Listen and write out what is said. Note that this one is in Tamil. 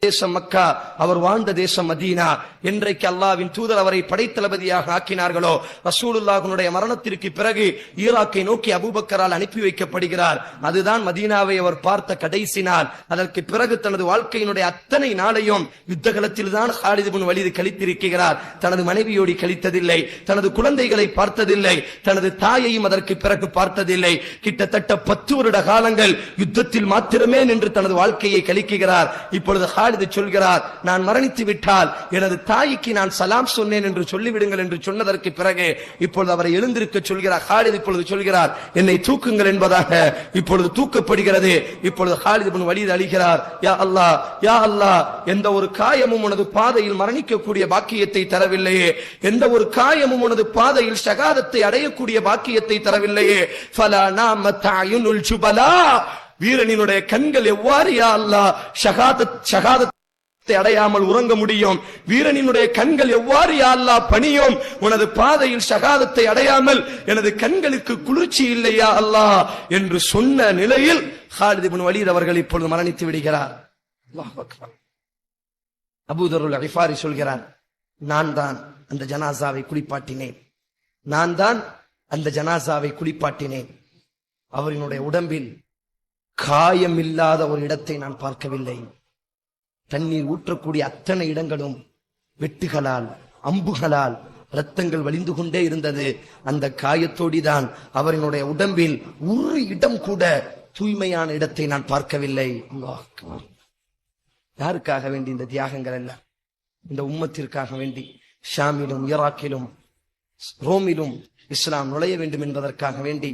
தேசம் மக்கா அவர் வாழ்ந்த தேசம் மதீனா. என்றைக்கு அல்லாவின் தூதர் அவரை படைத்தளபதியாக ஆக்கினார்களோ? ரசூலுல்லாஹனுடைய மரணத்திற்கு பிறகு ஈராக்கை நோக்கி அபூபக்கரால் அனுப்பி வைக்கப்படுகிறார். அதுதான் மதீனாவை அவர் பார்த்த கடைசி நாள். அதற்கு பிறகு தனது வாழ்க்கையினுடைய அத்தனை நாளையும் யுத்த களத்தில் தான் ஹாலிதுபின் வலிது கழித்திருக்கிறார். தனது மனைவியோடு கழித்ததில்லை தனது குழந்தைகளை பார்த்ததில்லை தனது தாயையும் அதற்கு பிறகு பார்த்ததில்லை. கிட்டத்தட்ட பத்து வருட காலங்கள் யுத்தத்தில் மாத்திரமே நின்று தனது வாழ்க்கையை கழிக்கிறார். இப்பொழுது ஹாலிது சொல்கிறார் நான் மரணித்து விட்டால் எனது தாய்க்கு நான் சலாம் சொன்னேன் என்று சொல்லிவிடுங்கள் என்று சொன்னதற்கு பிறகு இப்பொழுது அவரை எழுந்திருக்க சொல்கிறார் ஹாலித் இப்பொழுது சொல்கிறார் என்னை தூக்குங்கள் என்பதாக இப்பொழுது தூக்கப்படுகிறது. இப்பொழுது ஹாலித் வழியில் அழிகிறார் யா அல்லா யா அல்லா எந்த ஒரு காயமும் உனது பாதையில் மரணிக்கக்கூடிய பாக்கியத்தை தரவில்லையே. எந்த ஒரு காயமும் உனது பாதையில் சகாதத்தை அடையக்கூடிய பாக்கியத்தை தரவில்லையே. வீரனினுடைய கண்கள் எவ்வாறு யா அல்லாஹ் ஷகாதத் ஷகாதத்தை அடையாமல் உறங்க முடியும்? வீரனினுடைய கண்கள் எவ்வாறு யா பணியும்? உனது பாதையில் சகாதத்தை அடையாமல் எனது கண்களுக்கு குளிர்ச்சி இல்லையா அல்லாஹ் என்று சொன்ன நிலையில் ஹாலிதிபின் இப்னு வலீத் அவர்கள் இப்பொழுது மரணித்து விடுகிறார். அபூதருள் அலிஃபாரி அபூதருல் சொல்கிறார் நான் தான் அந்த ஜனாசாவை குளிப்பாட்டினேன். நான் தான் அந்த ஜனாசாவை குளிப்பாட்டினேன். அவரினுடைய உடம்பில் காயம் இல்லாத ஒரு இடத்தை நான் பார்க்கவில்லை. தண்ணீர் ஊற்றக்கூடிய அத்தனை இடங்களும் வெட்டுகளால் அம்புகளால் ரத்தங்கள் வலிந்து கொண்டே இருந்தது. அந்த காயத்தோடிதான் அவரினுடைய உடம்பில் ஒரு இடம் கூட தூய்மையான இடத்தை நான் பார்க்கவில்லை. யாருக்காக வேண்டி இந்த தியாகங்கள் எல்லாம் இந்த உம்மத்திற்காக வேண்டி. ஷாமிலும் ஈராக்கிலும் ரோமிலும் இஸ்லாம் நுழைய வேண்டும் என்பதற்காக வேண்டி.